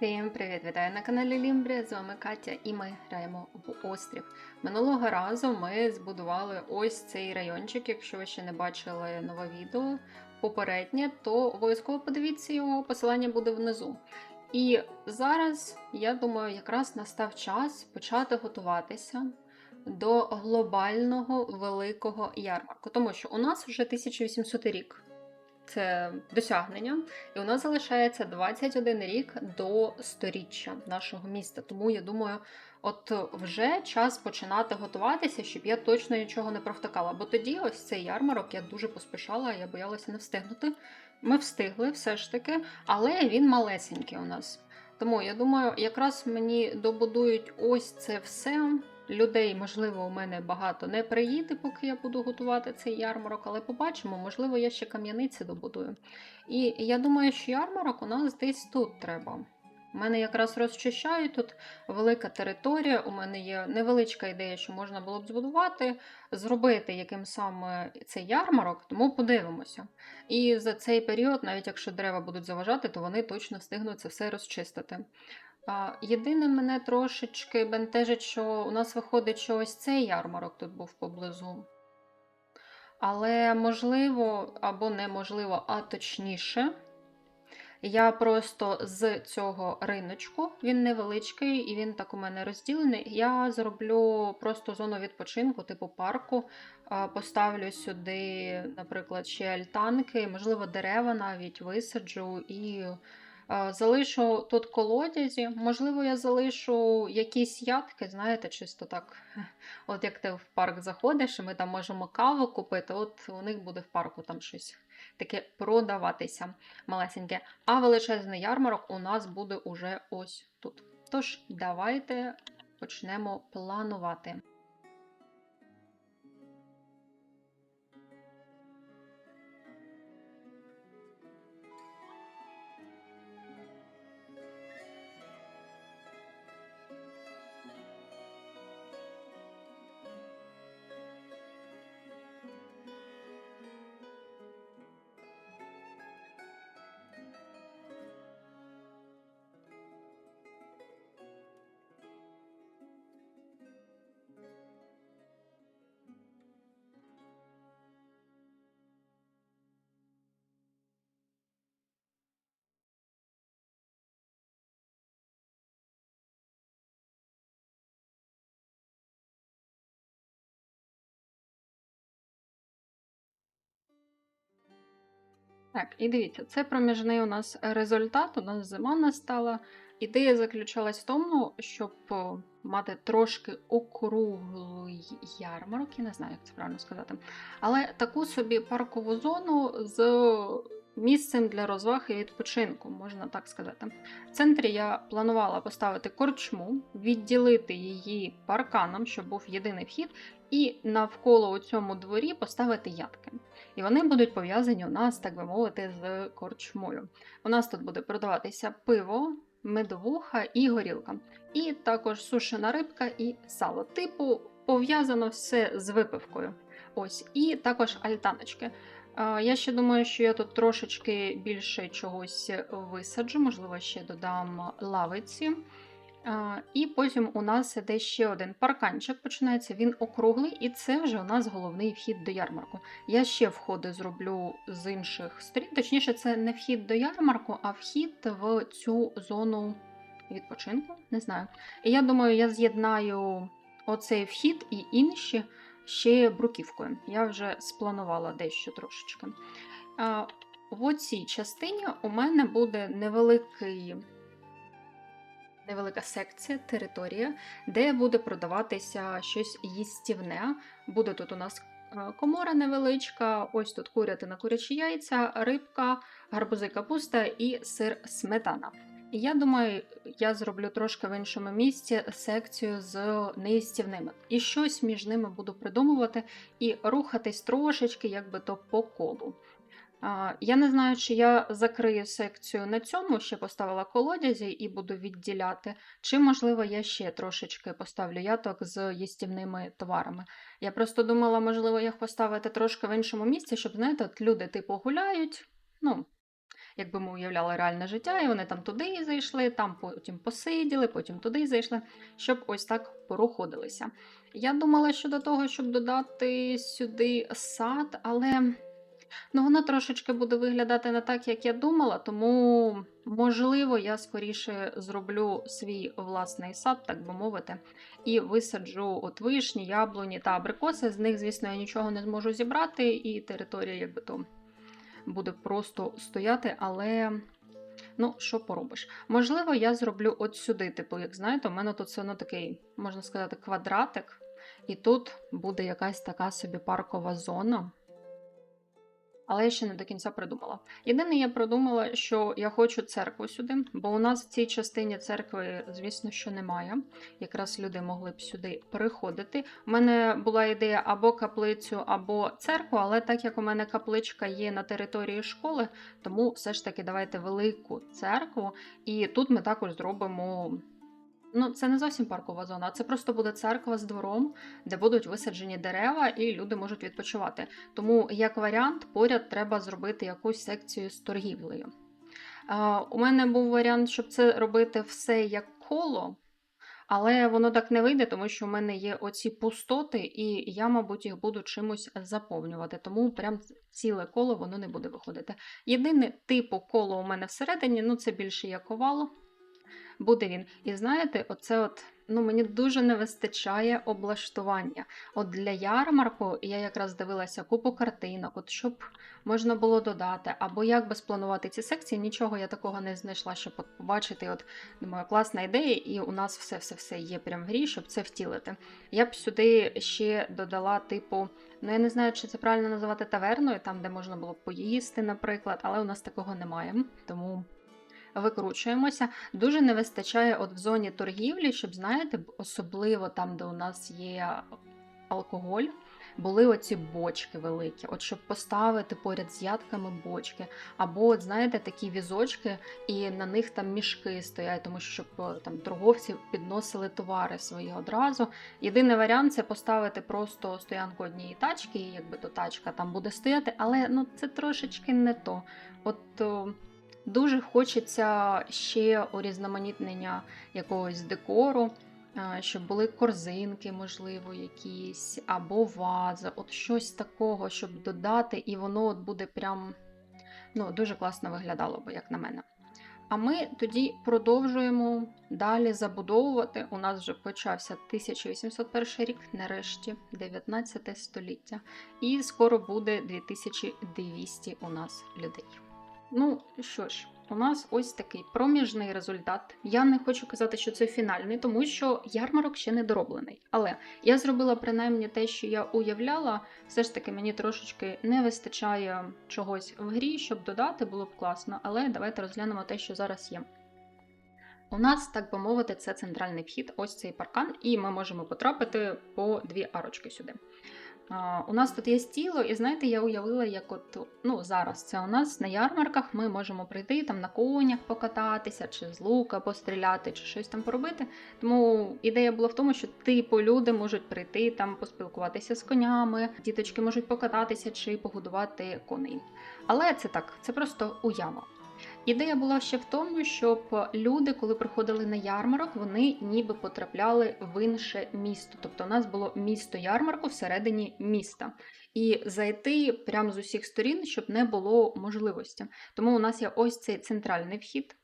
Всім привіт! Вітаю на каналі Лімбрія. З вами Катя, і ми граємо в острів. Минулого разу ми збудували ось цей райончик. Якщо ви ще не бачили нове відео попереднє, то обов'язково подивіться його, посилання буде внизу. І зараз, я думаю, якраз настав час почати готуватися до глобального великого ярмарку, тому що у нас вже 1800 рік. Це досягнення, і у нас залишається 21 рік до сторіччя нашого міста. Тому я думаю, от вже час починати готуватися, щоб я точно нічого не провтикала. Бо тоді ось цей ярмарок я дуже поспішала, я боялася не встигнути. Ми встигли все ж таки, але він малесенький у нас. Тому я думаю, якраз мені добудують ось це все. Людей, можливо, у мене багато не приїде, поки я буду готувати цей ярмарок, але побачимо, можливо, я ще кам'яниці добудую. І я думаю, що ярмарок у нас десь тут треба. У мене якраз розчищають тут велика територія. У мене є невеличка ідея, що можна було б збудувати, зробити яким саме цей ярмарок, тому подивимося. І за цей період, навіть якщо дерева будуть заважати, то вони точно встигнуть це все розчистити. Єдине мене трошечки бентежить, що у нас виходить, що ось цей ярмарок тут був поблизу. Але можливо, або неможливо, а точніше, я просто з цього риночку, він невеличкий і він так у мене розділений. Я зроблю просто зону відпочинку, типу парку. Поставлю сюди, наприклад, ще альтанки, можливо, дерева навіть висаджу і Залишу тут колодязі, можливо, я залишу якісь ядки, знаєте, чисто так. От як ти в парк заходиш, і ми там можемо каву купити, от у них буде в парку там щось таке продаватися малесеньке. А величезний ярмарок у нас буде уже ось тут. Тож, давайте почнемо планувати. Так, і дивіться, це проміжний у нас результат. У нас зима настала. Ідея заключалась в тому, щоб мати трошки округлий ярмарок, я не знаю, як це правильно сказати. Але таку собі паркову зону з місцем для розваг і відпочинку, можна так сказати. В центрі я планувала поставити корчму, відділити її парканом, щоб був єдиний вхід, і навколо у цьому дворі поставити ядки. І вони будуть пов'язані у нас, так би мовити, з корчмою. У нас тут буде продаватися пиво, медовуха і горілка. І також сушена рибка і сало. Типу, пов'язано все з випивкою. Ось, і також альтаночки. Я ще думаю, що я тут трошечки більше чогось висаджу, можливо, ще додам лавиці. І потім у нас іде ще один парканчик, починається він округлий, і це вже у нас головний вхід до ярмарку. Я ще входи зроблю з інших сторін. Точніше, це не вхід до ярмарку, а вхід в цю зону відпочинку. Не знаю. І я думаю, я з'єднаю оцей вхід і інші ще бруківкою. Я вже спланувала дещо трошечки. В оцій частині у мене буде невеликий, невелика секція, територія, де буде продаватися щось їстівне. Буде тут у нас е, комора невеличка, ось тут курятина, курячі яйця, рибка, гарбузи капуста і сир сметана. Я думаю, я зроблю трошки в іншому місці секцію з неїстівними. І щось між ними буду придумувати і рухатись трошечки, якби то по колу. Я не знаю, чи я закрию секцію на цьому, ще поставила колодязі і буду відділяти, чи, можливо, я ще трошечки поставлю яток з їстівними товарами. Я просто думала, можливо, їх поставити трошки в іншому місці, щоб, знаєте, от люди типу гуляють. ну, якби ми уявляли реальне життя, і вони там туди зайшли, там потім посиділи, потім туди зайшли, щоб ось так проходилися. Я думала щодо того, щоб додати сюди сад, але ну, воно трошечки буде виглядати не так, як я думала, тому, можливо, я скоріше зроблю свій власний сад, так би мовити, і висаджу от вишні, яблуні та абрикоси. З них, звісно, я нічого не зможу зібрати, і територія, якби то буде просто стояти, але. Ну, що поробиш? Можливо, я зроблю от сюди, типу, як знаєте, у мене тут все одно такий, можна сказати, квадратик, і тут буде якась така собі паркова зона. Але я ще не до кінця придумала. Єдине, я придумала, що я хочу церкву сюди, бо у нас в цій частині церкви, звісно, що немає. Якраз люди могли б сюди приходити. У мене була ідея або каплицю, або церкву, але так як у мене капличка є на території школи, тому все ж таки давайте велику церкву. І тут ми також зробимо. Ну, це не зовсім паркова зона, а це просто буде церква з двором, де будуть висаджені дерева, і люди можуть відпочивати. Тому, як варіант, поряд треба зробити якусь секцію з торгівлею. А, у мене був варіант, щоб це робити все як коло, але воно так не вийде, тому що у мене є оці пустоти, і я, мабуть, їх буду чимось заповнювати. Тому прям ціле коло воно не буде виходити. Єдине типу коло у мене всередині, ну це більше як овало буде він. І знаєте, оце от. Ну, мені дуже не вистачає облаштування. От для ярмарку я якраз дивилася купу картинок, от щоб можна було додати, або як би спланувати ці секції. Нічого я такого не знайшла, щоб от побачити. От думаю, класна ідея, і у нас все-все-все є прям в грі, щоб це втілити. Я б сюди ще додала, типу, ну я не знаю, чи це правильно називати таверною, там де можна було поїсти, наприклад, але у нас такого немає. Тому викручуємося. Дуже не вистачає от в зоні торгівлі, щоб, знаєте, особливо там, де у нас є алкоголь, були оці бочки великі, от щоб поставити поряд з ядками бочки. Або, от, знаєте, такі візочки, і на них там мішки стоять, тому що щоб там торговці підносили товари свої одразу. Єдиний варіант це поставити просто стоянку однієї тачки, і якби то тачка там буде стояти, але ну це трошечки не то. От Дуже хочеться ще урізноманітнення якогось декору, щоб були корзинки, можливо, якісь, або ваза, от щось такого, щоб додати, і воно от буде прям ну, дуже класно виглядало б, як на мене. А ми тоді продовжуємо далі забудовувати. У нас вже почався 1801 рік, нарешті 19 століття, і скоро буде 2200 у нас людей. Ну що ж, у нас ось такий проміжний результат. Я не хочу казати, що це фінальний, тому що ярмарок ще не дороблений. Але я зробила принаймні те, що я уявляла. Все ж таки мені трошечки не вистачає чогось в грі, щоб додати, було б класно. Але давайте розглянемо те, що зараз є. У нас, так би мовити, це центральний вхід, ось цей паркан, і ми можемо потрапити по дві арочки сюди. У нас тут є стіло, і знаєте, я уявила, як от ну зараз це у нас на ярмарках ми можемо прийти там на конях покататися, чи з лука постріляти, чи щось там поробити. Тому ідея була в тому, що типу люди можуть прийти там поспілкуватися з конями, діточки можуть покататися чи погодувати коней. Але це так, це просто уява. Ідея була ще в тому, щоб люди, коли приходили на ярмарок, вони ніби потрапляли в інше місто. Тобто, у нас було місто ярмарку всередині міста. І зайти прямо з усіх сторін, щоб не було можливості. Тому у нас є ось цей центральний вхід.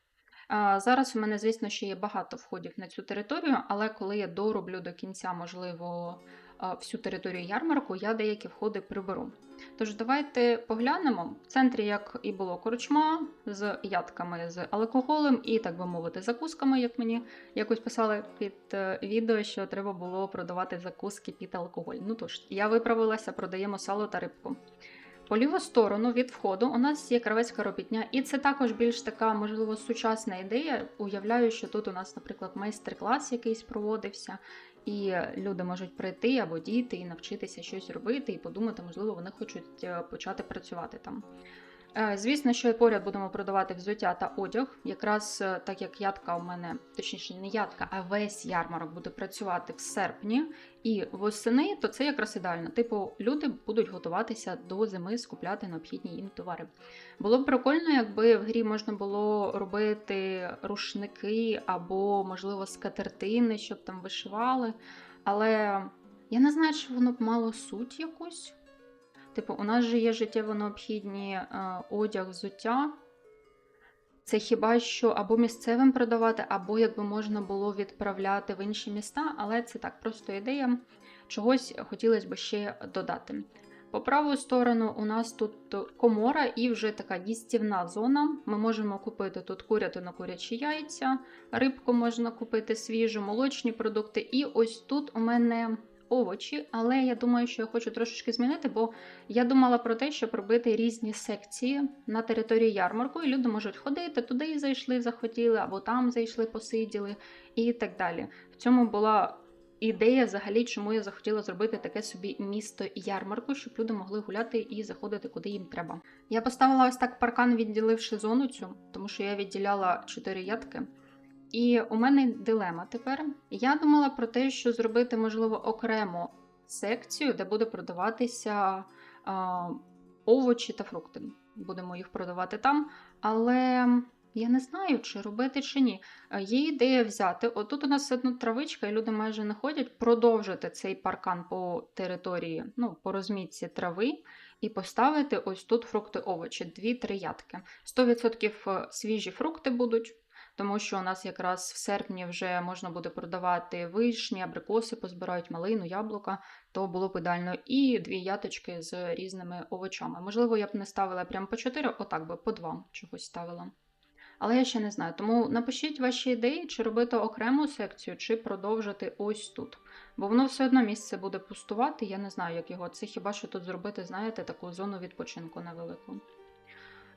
Зараз у мене, звісно, ще є багато входів на цю територію, але коли я дороблю до кінця, можливо, всю територію ярмарку, я деякі входи приберу. Тож, давайте поглянемо. В центрі, як і було корчма з ядками з алкоголем і, так би мовити, закусками, як мені якось писали під е, відео, що треба було продавати закуски під алкоголь. Ну тож, я виправилася, продаємо сало та рибку. По ліву сторону від входу у нас є кравецька робітня, і це також більш така, можливо, сучасна ідея. Уявляю, що тут у нас, наприклад, майстер-клас якийсь проводився, і люди можуть прийти або діти і навчитися щось робити, і подумати, можливо, вони хочуть е, почати працювати там. Е, Звісно, що поряд будемо продавати взуття та одяг. Якраз е, так як ядка у мене, точніше, не ядка, а весь ярмарок буде працювати в серпні і восени, то це якраз ідеально. Типу, люди будуть готуватися до зими, скупляти необхідні їм товари. Було б прикольно, якби в грі можна було робити рушники або, можливо, скатертини, щоб там вишивали. Але я не знаю, чи воно б мало суть якусь. Типу, у нас же є життєво необхідні е, одяг, взуття. Це хіба що або місцевим продавати, або якби можна було відправляти в інші міста, але це так, просто ідея. Чогось хотілося б ще додати. По праву сторону у нас тут комора і вже така їстівна зона. Ми можемо купити тут курятину, курячі яйця, рибку можна купити свіжу, молочні продукти. І ось тут у мене овочі, але я думаю, що я хочу трошечки змінити, бо я думала про те, щоб робити різні секції на території ярмарку, і люди можуть ходити, туди зайшли, захотіли, або там зайшли, посиділи і так далі. В цьому була ідея взагалі, чому я захотіла зробити таке собі місто ярмарку, щоб люди могли гуляти і заходити куди їм треба. Я поставила ось так паркан, відділивши зону цю, тому що я відділяла чотири ядки. І у мене дилема тепер. Я думала про те, що зробити, можливо, окремо секцію, де буде продаватися а, овочі та фрукти. Будемо їх продавати там. Але я не знаю, чи робити, чи ні. Е, Є ідея взяти. Отут у нас одна травичка, і люди майже не ходять, продовжити цей паркан по території, ну, по розмітці трави, і поставити ось тут фрукти, овочі, дві-три ядки. 100% свіжі фрукти будуть. Тому що у нас якраз в серпні вже можна буде продавати вишні, абрикоси, позбирають малину, яблука, то було б ідеально. І дві яточки з різними овочами. Можливо, я б не ставила прямо по чотири, отак би по два чогось ставила. Але я ще не знаю. Тому напишіть ваші ідеї, чи робити окрему секцію, чи продовжити ось тут. Бо воно все одно місце буде пустувати, я не знаю, як його. Це хіба що тут зробити, знаєте, таку зону відпочинку невелику.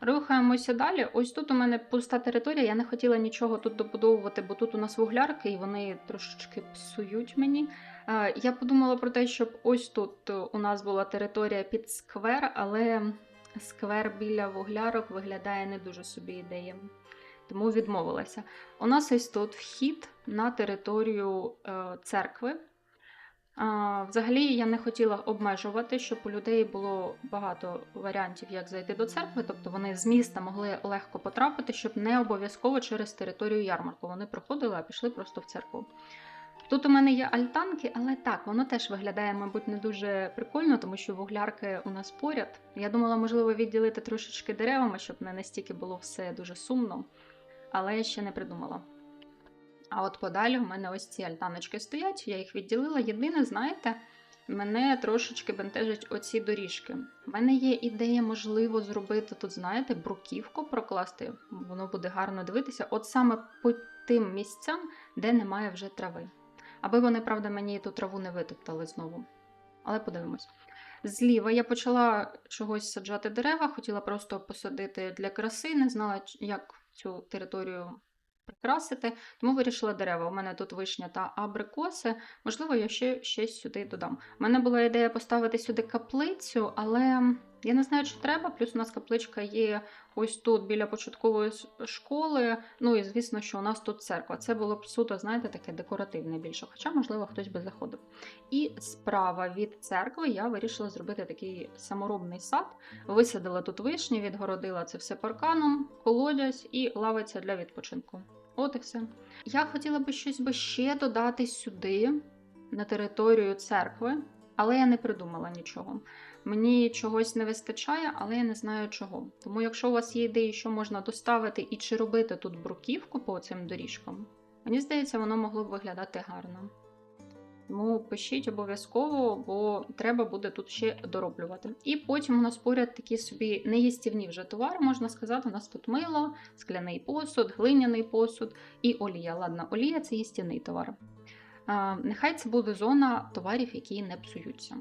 Рухаємося далі. Ось тут у мене пуста територія. Я не хотіла нічого тут добудовувати, бо тут у нас вуглярки, і вони трошечки псують мені. Е, Я подумала про те, щоб ось тут у нас була територія під сквер, але сквер біля вуглярок виглядає не дуже собі ідеєю. Тому відмовилася. У нас ось тут вхід на територію е, церкви. Взагалі я не хотіла обмежувати, щоб у людей було багато варіантів, як зайти до церкви, тобто вони з міста могли легко потрапити, щоб не обов'язково через територію ярмарку. Вони проходили, а пішли просто в церкву. Тут у мене є альтанки, але так, воно теж виглядає, мабуть, не дуже прикольно, тому що вуглярки у нас поряд. Я думала, можливо, відділити трошечки деревами, щоб не настільки було все дуже сумно, але ще не придумала. А от подалі в мене ось ці альтаночки стоять, я їх відділила. Єдине, знаєте, мене трошечки бентежать оці доріжки. У мене є ідея, можливо, зробити тут, знаєте, бруківку прокласти, воно буде гарно дивитися, от саме по тим місцям, де немає вже трави. Аби вони, правда, мені ту траву не витоптали знову. Але подивимось. Зліва я почала чогось саджати дерева, хотіла просто посадити для краси, не знала, як цю територію прикрасити, тому вирішила дерева. У мене тут вишня та абрикоси. Можливо, я ще щось сюди додам. У мене була ідея поставити сюди каплицю, але я не знаю, чи треба. Плюс у нас капличка є ось тут біля початкової школи. Ну і звісно, що у нас тут церква. Це було б суто, знаєте, таке декоративне більше. Хоча, можливо, хтось би заходив. І справа від церкви я вирішила зробити такий саморобний сад. Висадила тут вишні, відгородила це все парканом, колодязь і лавиця для відпочинку. От і все. Я хотіла би щось би ще додати сюди, на територію церкви, але я не придумала нічого. Мені чогось не вистачає, але я не знаю чого. Тому, якщо у вас є ідеї, що можна доставити і чи робити тут бруківку по цим доріжкам, мені здається, воно могло б виглядати гарно. Тому пишіть обов'язково, бо треба буде тут ще дороблювати. І потім у нас поряд такі собі неїстівні вже товари, можна сказати. У нас тут мило, скляний посуд, глиняний посуд і олія. Ладно, олія це їстівний товар. Нехай це буде зона товарів, які не псуються.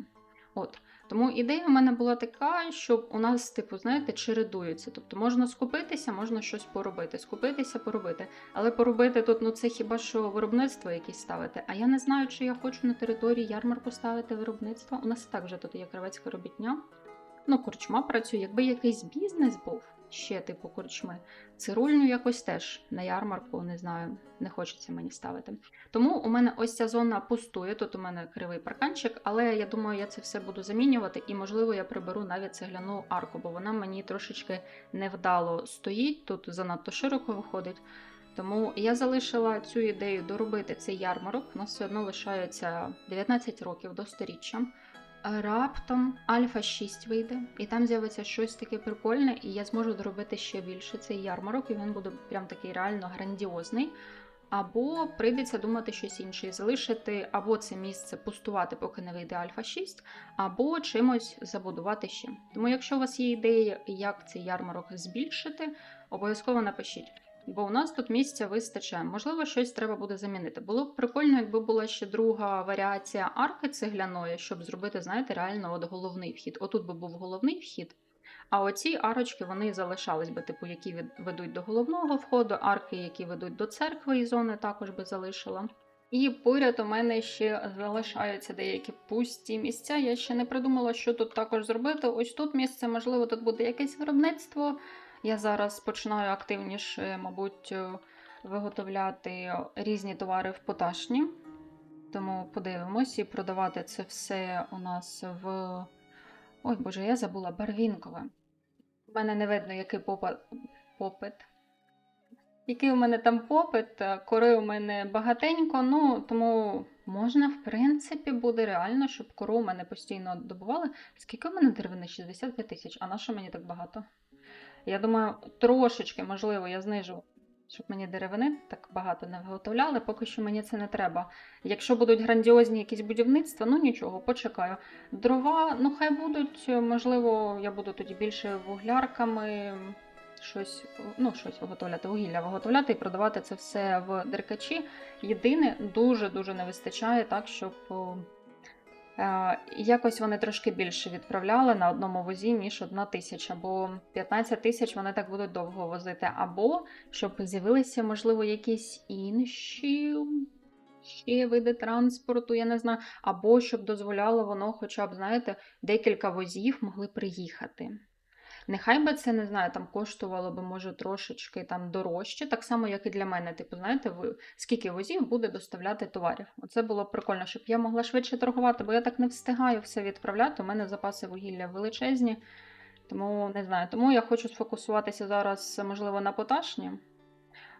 От. Тому ідея в мене була така, щоб у нас, типу, знаєте, чередуються. Тобто можна скупитися, можна щось поробити. Скупитися, поробити. Але поробити тут, ну це хіба що виробництво якесь ставити. А я не знаю, чи я хочу на території ярмарку ставити виробництво. У нас так вже тут є кравецька робітня. ну, корчма працює. Якби якийсь бізнес був ще типу корчми, цирульню якось теж на ярмарку, не знаю, не хочеться мені ставити. Тому у мене ось ця зона пустує. Тут у мене кривий парканчик, але я думаю, я це все буду замінювати, і можливо я приберу навіть цегляну арку, бо вона мені трошечки невдало стоїть. Тут занадто широко виходить. Тому я залишила цю ідею доробити цей ярмарок. У нас все одно лишається 19 років до сторіччя. Раптом Альфа 6 вийде, і там з'явиться щось таке прикольне, і я зможу доробити ще більше цей ярмарок, і він буде прям такий реально грандіозний. Або прийдеться думати щось інше і залишити, або це місце пустувати, поки не вийде Альфа 6, або чимось забудувати ще. Тому, якщо у вас є ідеї, як цей ярмарок збільшити, обов'язково напишіть. Бо у нас тут місця вистачає. Можливо, щось треба буде замінити. Було б прикольно, якби була ще друга варіація арки цегляної, щоб зробити, знаєте, реально от головний вхід. Отут би був головний вхід. А оці арочки вони залишались би, типу, які ведуть до головного входу, арки, які ведуть до церкви і зони, також би залишила. І поряд у мене ще залишаються деякі пусті місця. Я ще не придумала, що тут також зробити. Ось тут місце, можливо, тут буде якесь виробництво. Я зараз починаю активніше, мабуть, е, виготовляти різні товари в поташні. Тому подивимось і продавати це все у нас в. Ой, боже, я забула барвінкове. У мене не видно, який попа... попит. Який у мене там попит, е, кори у мене багатенько, ну тому можна, в принципі, буде реально, щоб кору у мене постійно добували. Скільки у мене деревини? 65 тисяч, а на що мені так багато? Я думаю, трошечки, можливо, я знижу, щоб мені деревини так багато не виготовляли. Поки що мені це не треба. Якщо будуть грандіозні якісь будівництва, ну нічого, почекаю. Дрова, ну хай будуть, можливо, я буду тоді більше вуглярками. Щось, ну, щось виготовляти, вугілля виготовляти і продавати це все в деркачі. Єдине, дуже-дуже не вистачає так, щоб якось вони трошки більше відправляли на одному возі, ніж одна тисяча, бо 15 тисяч вони так будуть довго возити. Або щоб з'явилися, можливо, якісь інші ще види транспорту, я не знаю, або щоб дозволяло воно, хоча б, знаєте, декілька возів могли приїхати. Нехай би це не знаю, там коштувало би, може, трошечки там дорожче, так само, як і для мене. Типу, знаєте, ви скільки возів буде доставляти товарів. Оце було прикольно, щоб я могла швидше торгувати, бо я так не встигаю все відправляти. У мене запаси вугілля величезні. Тому не знаю. Тому я хочу сфокусуватися зараз, можливо, на поташні,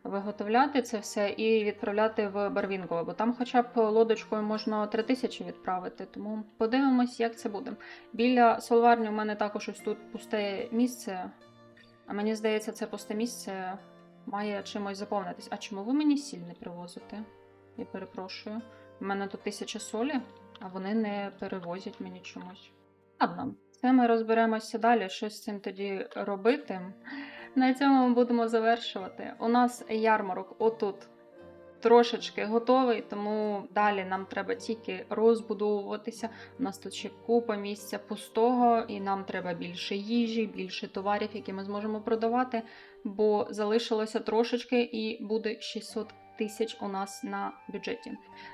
виготовляти це все і відправляти в Барвінкове, бо там хоча б лодочкою можна 3 тисячі відправити. Тому подивимось, як це буде. Біля солварні у мене також ось тут пусте місце. А мені здається, це пусте місце має чимось заповнитись. А чому ви мені сіль не привозите? Я перепрошую. У мене тут тисяча солі, а вони не перевозять мені чомусь. Ладно, це ми розберемося далі, що з цим тоді робити. На цьому ми будемо завершувати. У нас ярмарок отут трошечки готовий, тому далі нам треба тільки розбудовуватися. У нас тут ще купа місця пустого, і нам треба більше їжі, більше товарів, які ми зможемо продавати, бо залишилося трошечки і буде 600 тисяч у нас на бюджеті.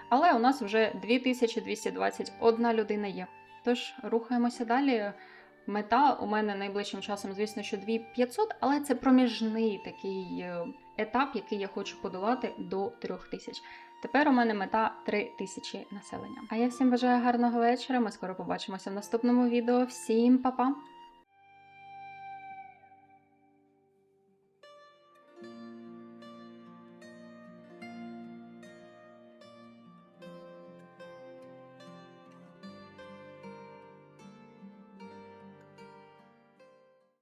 Але у нас вже 2221 людина є. Тож рухаємося далі. Мета у мене найближчим часом, звісно, що 2500, але це проміжний такий е, етап, який я хочу подолати до 3000. Тепер у мене мета 3000 населення. А я всім бажаю гарного вечора. Ми скоро побачимося в наступному відео. Всім па-па!